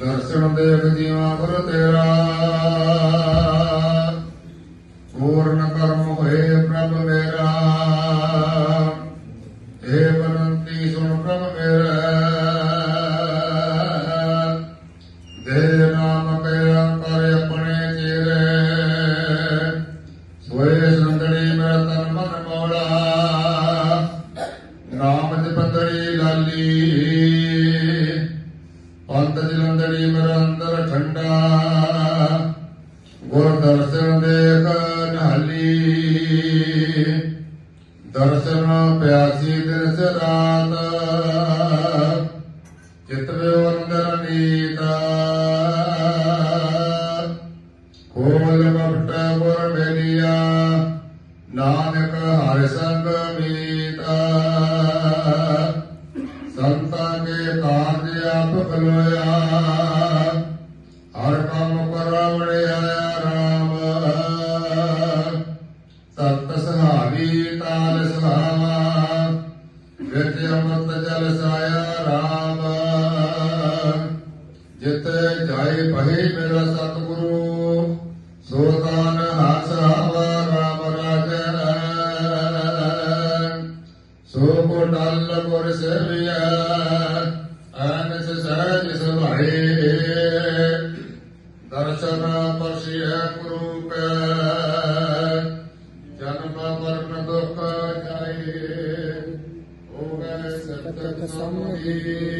ਦਰਸ਼ਨ ਦੇਖ ਜੀਵਾ ਗੁਰ ਤੇਰਾ। ਪੂਰਨ ਕਰਮ ਹੋਏ ਪ੍ਰਭ ਮੇਰਾ। ਏ ਬਨੰਤੀ ਸੁਣ ਪ੍ਰਭ ਮੇਰਾ। ਦੇ ਨਾਮ ਕੇ ਅੰਤਰ ਆਪਣੇ ਚਿਹਰੇ। ਸੋਏ ਸੰਦੜੀ ਮੇਰਾ ਤਨ ਮਨ ਮੋੜਾ ਨਾਮ ਜਪੰਦੜੀ ਲਾਲੀ। ਦੇਖ ਨਹਾਲੀ ਦਰਸ਼ਨ ਪਿਆਸੀ ਦਿਨ ਸ ਚਿਤ ਵਿਉ ਅੰਦਰ ਨੀਤਾ ਕੋਲ ਮਪਟ ਗੁਰ ਮੇਲੀਆ। ਨਾਨਕ ਡਲ ਗੁਰ ਅਨਸ ਸਹਿਜ ਸੁਭਾਏ ਦਰਸ਼ਨ ਪਰਸਿਐ ਗੁਰੂ ਜਨਮ ਮਰਨ ਦੁਖ ਜਾਏ। ਹੋਵੇ ਸਤਿ ਸਮੁਦੀ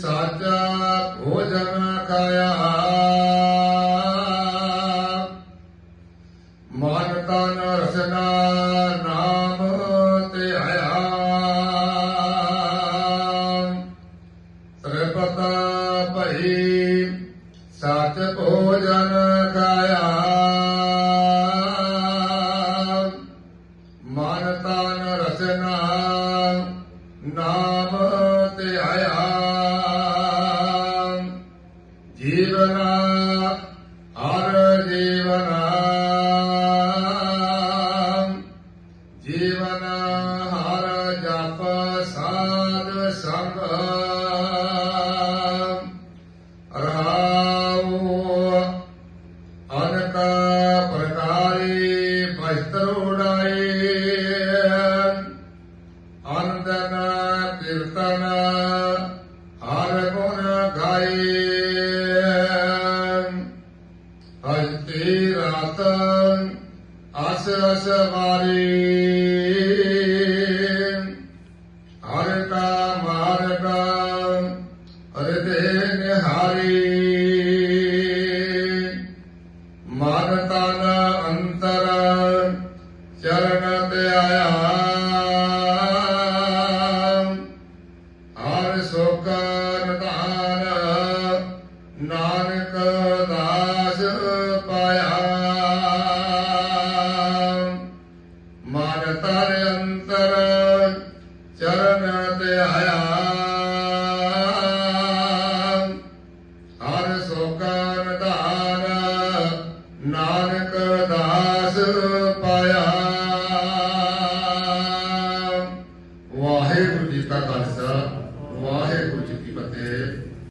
ਸਾਚਾ ਭੋਜਨ ਖਾਇਆ ਮਨ ਤਨ ਰਸਨਾ ਨਾਮ ਤੇ ਆਇਆ ਤ੍ਰਿਪਤਾ ਭਈ ਸਤ ਭੋਜਨ ਖਾਇਆ ਮਨ ਤਨ ਰਸਨਾ ਨਾਮ ਸਾਧ ਸੰਗ ਰਹਾਉ ਅਨਕ ਪ੍ਰਕਾਰੀ ਬਸਤਰ ਉਡਾਈ ਅੰਦਨ ਕੀਰਤਨ ਹਰ ਗੁਣ ਗਾਈ ਹਸਤੀ ਰਾਤ ਅਸ ਅਸ ਵਾਰੀ। ਪਾਇਆ ਮਨ ਤਰ ਅੰਤਰ ਚਰਨ ਤੇ ਹਰ ਸੁਖ ਨਿਧਾਨ ਨਾਨਕ ਦਾਸ